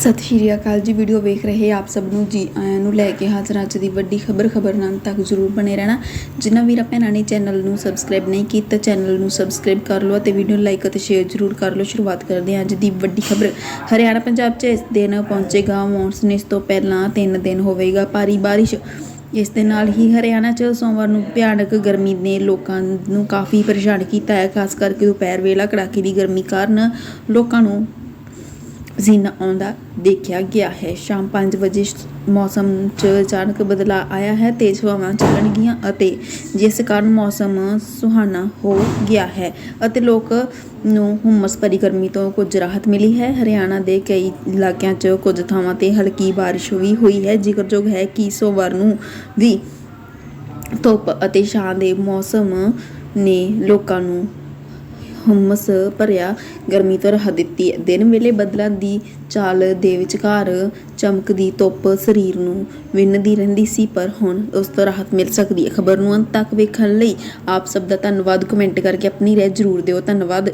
ਸਤਿ ਸ਼੍ਰੀ ਅਕਾਲ ਜੀ, ਵੀਡੀਓ ਵੇਖ ਰਹੇ ਆਪ ਸਭ ਨੂੰ ਜੀ, ਆਇਆਂ ਨੂੰ ਲੈ ਕੇ ਹਾਜ਼ਰ ਅੱਜ ਦੀ ਵੱਡੀ ਖਬਰ ਖਬਰ ਖਬਰਨਾਮ ਤੱਕ ਜ਼ਰੂਰ ਬਣੇ ਰਹਿਣਾ। ਜਿਨ੍ਹਾਂ ਵੀਰਾਂ ਭੈਣਾਂ ਨੇ ਚੈਨਲ ਨੂੰ ਸਬਸਕ੍ਰਾਈਬ ਨਹੀਂ ਕੀਤਾ, ਚੈਨਲ ਨੂੰ ਸਬਸਕ੍ਰਾਈਬ ਕਰ ਲਓ ਅਤੇ ਵੀਡੀਓ ਲਾਈਕ ਅਤੇ ਸ਼ੇਅਰ ਜ਼ਰੂਰ ਕਰ ਲਓ। ਸ਼ੁਰੂਆਤ ਕਰਦੇ ਹਾਂ ਅੱਜ ਦੀ ਵੱਡੀ ਖਬਰ। ਹਰਿਆਣਾ, ਪੰਜਾਬ 'ਚ ਇਸ ਦਿਨ ਪਹੁੰਚੇਗਾ ਮੌਨਸੂਨ ਇਸ ਤੋਂ ਪਹਿਲਾਂ 3 ਦਿਨ ਹੋਵੇਗਾ ਭਾਰੀ ਬਾਰਿਸ਼। ਇਸ ਦੇ ਨਾਲ ਹੀ ਹਰਿਆਣਾ 'ਚ ਸੋਮਵਾਰ ਨੂੰ ਭਿਆਨਕ ਗਰਮੀ ਨੇ ਲੋਕਾਂ ਨੂੰ ਕਾਫੀ ਪਰੇਸ਼ਾਨ ਕੀਤਾ ਹੈ, ਖਾਸ ਕਰਕੇ ਦੁਪਹਿਰ ਵੇਲਾ ਕੜਾਕੇ ਦੀ ਗਰਮੀ ਕਾਰਨ ਲੋਕਾਂ ਨੂੰ ਪਸੀਨਾ ਆਉਂਦਾ ਦੇਖਿਆ ਗਿਆ ਹੈ। ਸ਼ਾਮ 5 ਵਜੇ ਮੌਸਮ 'ਚ ਅਚਾਨਕ ਬਦਲਾਅ ਆਇਆ ਹੈ। ਤੇਜ਼ ਹਵਾਵਾਂ ਚੱਲਣਗੀਆਂ ਅਤੇ ਜਿਸ ਕਾਰਨ ਮੌਸਮ ਸੁਹਾਣਾ ਹੋ ਗਿਆ ਹੈ ਅਤੇ ਲੋਕ ਨੂੰ ਹੁਮਸ ਭਰੀ ਗਰਮੀ ਤੋਂ ਕੁਝ ਰਾਹਤ ਮਿਲੀ ਹੈ। ਹਰਿਆਣਾ ਦੇ ਕਈ ਇਲਾਕਿਆਂ 'ਚ ਕੁਝ ਥਾਵਾਂ ਤੇ ਹਲਕੀ ਬਾਰਿਸ਼ ਵੀ ਹੋਈ ਹੈ। ਜ਼ਿਕਰਯੋਗ ਹੈ ਕਿ ਸੋਮਵਾਰ ਨੂੰ ਵੀ ਧੁੱਪ ਅਤੇ ਛਾਂ ਦੇ ਮੌਸਮ ਨੇ ਲੋਕਾਂ ਨੂੰ ਹੁਮਸ ਭਰਿਆ ਗਰਮੀ ਤੋਂ ਰਾਹਤ ਦਿੱਤੀ। ਹੈ ਦਿਨ ਵੇਲੇ ਬੱਦਲਾਂ ਦੀ ਚਾਲ ਦੇ ਵਿਚਕਾਰ ਚਮਕਦੀ ਧੁੱਪ ਸਰੀਰ ਨੂੰ ਵਿੰਨਦੀ ਰਹਿੰਦੀ ਸੀ, ਪਰ ਹੁਣ ਉਸ ਤੋਂ ਰਾਹਤ ਮਿਲ ਸਕਦੀ ਹੈ। ਖਬਰ ਨੂੰ ਅੰਤ ਤੱਕ ਵੇਖਣ ਲਈ ਆਪ ਸਭ ਦਾ ਧੰਨਵਾਦ। ਕਮੈਂਟ ਕਰਕੇ ਆਪਣੀ ਰਾਏ ਜ਼ਰੂਰ ਦਿਓ। ਧੰਨਵਾਦ।